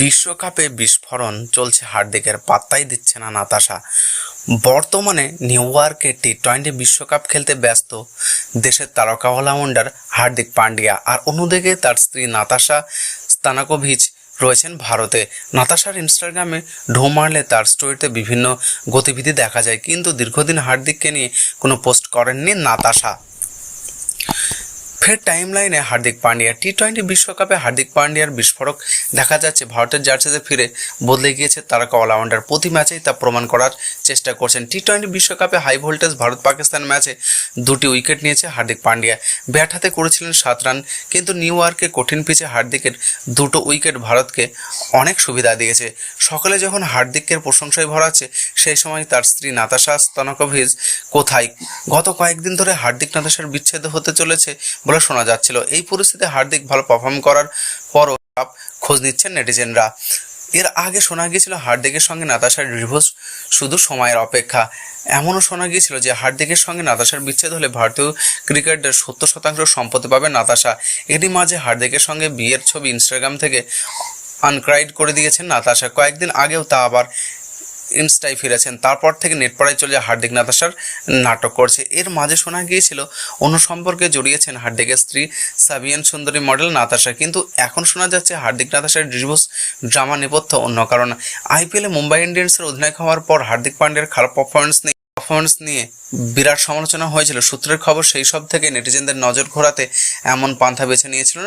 বিশ্বকাপে বিস্ফোরণ চলছে হার্দিকের পাত্তাই দিচ্ছে না নাতাশা। বর্তমানে নিউ ইয়র্কে টি টোয়েন্টি বিশ্বকাপ খেলতে ব্যস্ত দেশের তারকা অলরাউন্ডার হার্দিক পান্ডিয়া আর অন্যদিকে তার স্ত্রী নাতাশা স্তানাকোভিচ রয়েছেন ভারতে। নাতাশার ইনস্টাগ্রামে ঢো মারলে তার স্টোরিতে বিভিন্ন গতিবিধি দেখা যায়, কিন্তু দীর্ঘদিন হার্দিককে নিয়ে কোনো পোস্ট করেননি নাতাশা। ফের টাইম লাইনে হার্দিক পান্ডিয়া টি টোয়েন্টি বিশ্বকাপে হার্দিক পান্ডিয়ার বিস্ফোরক দেখা যাচ্ছে। ভারতের জার্সিতে ফিরে বদলে গিয়েছে তারকা অলরাউন্ডার প্রতি ম্যাচেই তা প্রমাণ করার চেষ্টা করছেন। টি টোয়েন্টি বিশ্বকাপে হাই ভোল্টেজ ভারত পাকিস্তান ম্যাচে দুটি উইকেট নিয়েছে হার্দিক পান্ডিয়া। ব্যাট হাতে করেছিলেন সাত রান, কিন্তু নিউ ইয়র্কে কঠিন পিচে হার্দিকের দুটো উইকেট ভারতকে অনেক সুবিধা দিয়েছে। সকালে যখন হার্দিকের প্রশংসায় ভরাচ্ছে সেই সময় তার স্ত্রী নাতাশা স্তনকভিজ কোথায়? গত কয়েকদিন ধরে হার্দিক নাতাশার বিচ্ছেদ হতে চলেছে বলে শোনা যাচ্ছিল। এই পরিস্থিতিতে হার্দিক ভালো পারফর্ম করার পরও খোঁজ নিচ্ছেন নেটিজেনরা। এর আগে শোনা গিয়েছিল হার্দিকের সঙ্গে নাতাশার ডিভোর্স শুধু সময়ের অপেক্ষা। এমনও শোনা গিয়েছিল যে হার্দিকের সঙ্গে নাতাশার বিচ্ছেদ হলে ভারতীয় ক্রিকেটার সত্তর শতাংশ সম্পত্তি পাবে নাতাশা। এরই মাঝে হার্দিকের সঙ্গে বিয়ের ছবি ইনস্টাগ্রাম থেকে আনক্রাইড করে দিয়েছেন নাতাশা। কয়েকদিন আগেও তা আবার ইনস্টায় ফিরেছেন। তারপর থেকে নেটপাড়ায় চলে যায় হার্দিক নাতাশার নাটক করছে। এর মাঝে শোনা গিয়েছিল, অন্য সম্পর্কে জড়িয়েছেন হার্দিকের স্ত্রী সাবিয়ান সুন্দরী মডেল নাতাশা কিন্তু এখন শোনা যাচ্ছে হার্দিক নাতাশার ডিভোর্স ড্রামা নেপথ্য অন্য কারণ। আইপিএলে মুম্বাই ইন্ডিয়ান্সের অধিনায়ক হওয়ার পর হার্দিক পান্ডিয়ার খারাপ পারফরমেন্স নিয়ে পারফরমেন্স নিয়ে বিরাট সমালোচনা হয়েছিল। সূত্রের খবর, সেই সব থেকে নেটিজেনদের নজর ঘোরাতে এমন পান্থা বেছে নিয়েছিল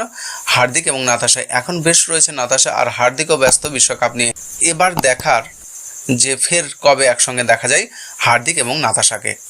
হার্দিক এবং নাতাশা এখন বেশ রয়েছে নাতাশা আর হার্দিকও ব্যস্ত বিশ্বকাপ নিয়ে। এবার দেখার যে ফের কবে একসঙ্গে দেখা যায় হার্দিক এবং নাতাশাকে।